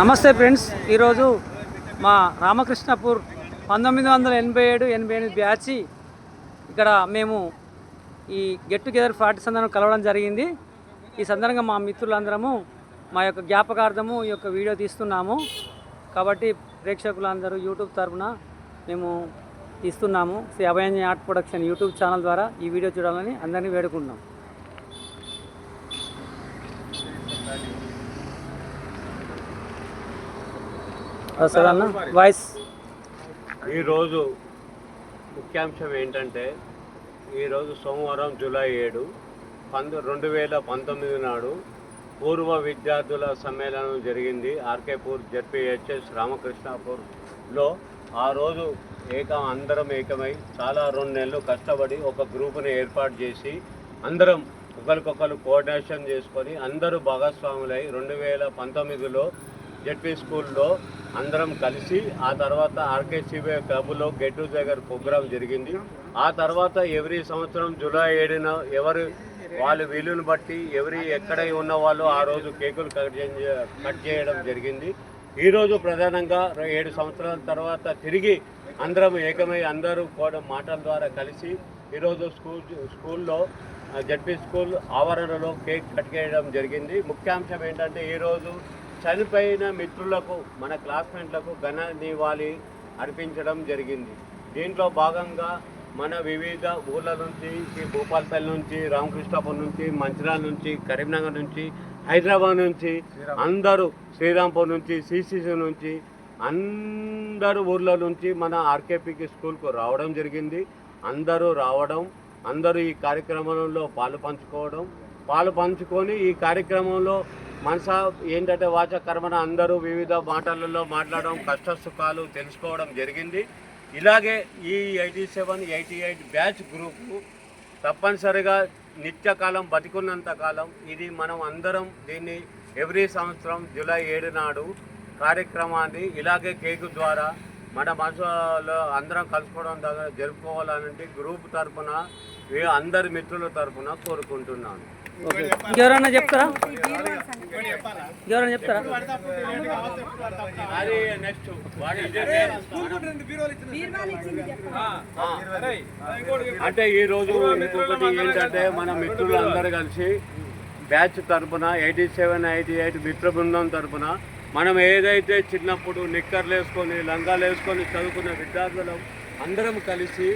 నమస్తే ఫ్రెండ్స్. ఈరోజు మా రామకృష్ణపూర్ పంతొమ్మిది వందల ఎనభై ఏడు ఎనభై ఎనిమిది బ్యాచ్ ఇక్కడ మేము ఈ గెట్ టుగెదర్ పార్టీ సందర్భం కలవడం జరిగింది. ఈ సందర్భంగా మా మిత్రులందరము మా యొక్క జ్ఞాపకార్థము ఈ యొక్క వీడియో తీస్తున్నాము. కాబట్టి ప్రేక్షకులందరూ యూట్యూబ్ తరఫున మేము తీస్తున్నాము. Sri Abhayanjaya art production YouTube channel ద్వారా ఈ వీడియో చూడాలని అందరినీ వేడుకుంటున్నాం. అన్న వాయిస్. ఈరోజు ముఖ్యాంశం ఏంటంటే ఈరోజు సోమవారం జూలై ఏడు పంద రెండు వేల పంతొమ్మిది నాడు పూర్వ విద్యార్థుల సమ్మేళనం జరిగింది. ఆర్కేపూర్ జడ్పిహెచ్ఎస్ రామకృష్ణాపూర్లో ఆ రోజు ఏకం అందరం ఏకమై చాలా రెండు నెలలు కష్టపడి ఒక గ్రూపుని ఏర్పాటు చేసి అందరం ఒకరికొకరు కోఆర్డినేషన్ చేసుకొని అందరూ భాగస్వాములై రెండు వేల పంతొమ్మిదిలో జెడ్పీ స్కూల్లో అందరం కలిసి ఆ తర్వాత ఆర్కేసీబీ క్లబ్లో గెట్ టుగెదర్ ప్రోగ్రామ్ జరిగింది. ఆ తర్వాత ఎవ్రీ సంవత్సరం జూలై ఏడున ఎవరు వాళ్ళు వీలుని బట్టి ఎవరి ఎక్కడ ఉన్న వాళ్ళు ఆ రోజు కేకులు కట్ చేయ- కట్ చేయడం జరిగింది. ఈరోజు ప్రధానంగా ఏడు సంవత్సరాల తర్వాత తిరిగి అందరం ఏకమై అందరూ కూడా మాటల ద్వారా కలిసి ఈరోజు స్కూల్ స్కూల్లో జడ్పీ స్కూల్ ఆవరణలో కేక్ కట్ చేయడం జరిగింది. ముఖ్యాంశం ఏంటంటే ఈరోజు చనిపోయిన మిత్రులకు మన క్లాస్మేట్లకు ఘన నివాళి అర్పించడం జరిగింది. దీంట్లో భాగంగా మన వివిధ ఊళ్ళ నుంచి భూపాలపల్లి నుంచి రామకృష్ణాపూర్ నుంచి మంచిర్యాల నుంచి కరీంనగర్ నుంచి హైదరాబాద్ నుంచి అందరూ శ్రీరాంపూర్ నుంచి సిసిసి నుంచి అందరు ఊర్ల నుంచి మన ఆర్కేపీకి స్కూల్కు రావడం జరిగింది. అందరూ రావడం అందరూ ఈ కార్యక్రమంలో పాలు పంచుకోవడం పాలు పంచుకొని ఈ కార్యక్రమంలో మనస ఏంటంటే వాచ కర్మన అందరూ వివిధ మాటలలో మాట్లాడడం కష్ట సుఖాలు తెలుసుకోవడం జరిగింది. ఇలాగే ఈ eighty seven eighty eight batch group తప్పనిసరిగా నిత్యకాలం బతికున్నంత కాలం ఇది మనం అందరం దీన్ని ఎవ్రీ సంవత్సరం జూలై ఏడు నాడు కార్యక్రమాన్ని ఇలాగే కేకు ద్వారా మన మనసులో అందరం కలుసుకోవడం దగ్గర జరుపుకోవాలనంటే గ్రూప్ తరఫున అందరి మిత్రుల తరఫున కోరుకుంటున్నాను. ఇంకెవరన్నా చెప్తారా? ఇంకెవరన్నా చెప్తారా? అది నెక్స్ట్ వాడి అంటే ఈ రోజు ఇంకొకటి ఏంటంటే మన మిత్రులు అందరూ కలిసి బ్యాచ్ తరపున ఎయిటీ సెవెన్ ఎయిటీ ఎయిట్ మిత్ర బృందం తరపున మనం ఏదైతే చిన్నప్పుడు నిక్కర్లు వేసుకొని లంగాలు వేసుకొని చదువుకున్న విద్యార్థులం అందరం కలిసి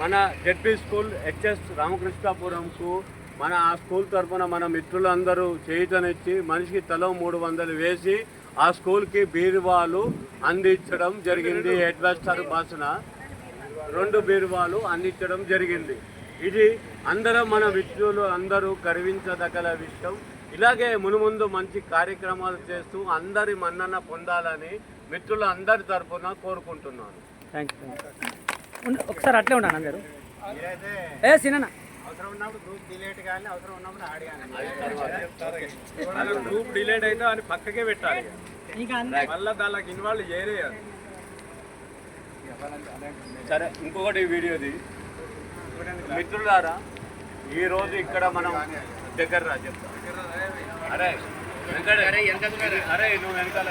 మన జెడ్పీ స్కూల్ హెచ్ఎస్ రామకృష్ణాపురంకు మన ఆ స్కూల్ తరపున మన మిత్రులందరూ చేయుతనిచ్చి మనిషికి తలో మూడు వందలు వేసి ఆ స్కూల్కి బీరువాలు అందించడం జరిగింది హెడ్ మాస్టర్ భాషన రెండు బీరువాలు అందించడం జరిగింది. ఇది అందరం మన మిత్రులు అందరూ గర్వించదగల విషయం. ఇలాగే మునుముందు మంచి కార్యక్రమాలు చేస్తూ అందరి మన్నన పొందాలని మిత్రులు అందరి తరపున కోరుకుంటున్నాను. థ్యాంక్ యూ ఒకసారి అట్లే ఉన్నాను అందరు ఏ సిన్న అవసరం ఉన్నప్పుడు గ్రూప్ డిలేట్ కానీ అవసరం ఉన్నప్పుడు ఆడి కానీ అది గ్రూప్ డిలేట్ అయితే అని పక్కకే పెట్టాలి మళ్ళీ దానికి ఇన్వాల్వ్ చేయలేదు సరే ఇంకొకటి వీడియోది. మిత్రులారా ఈ రోజు ఇక్కడ మనం దగ్గర రా చెప్తా అరే అరే నువ్వు వెనకాల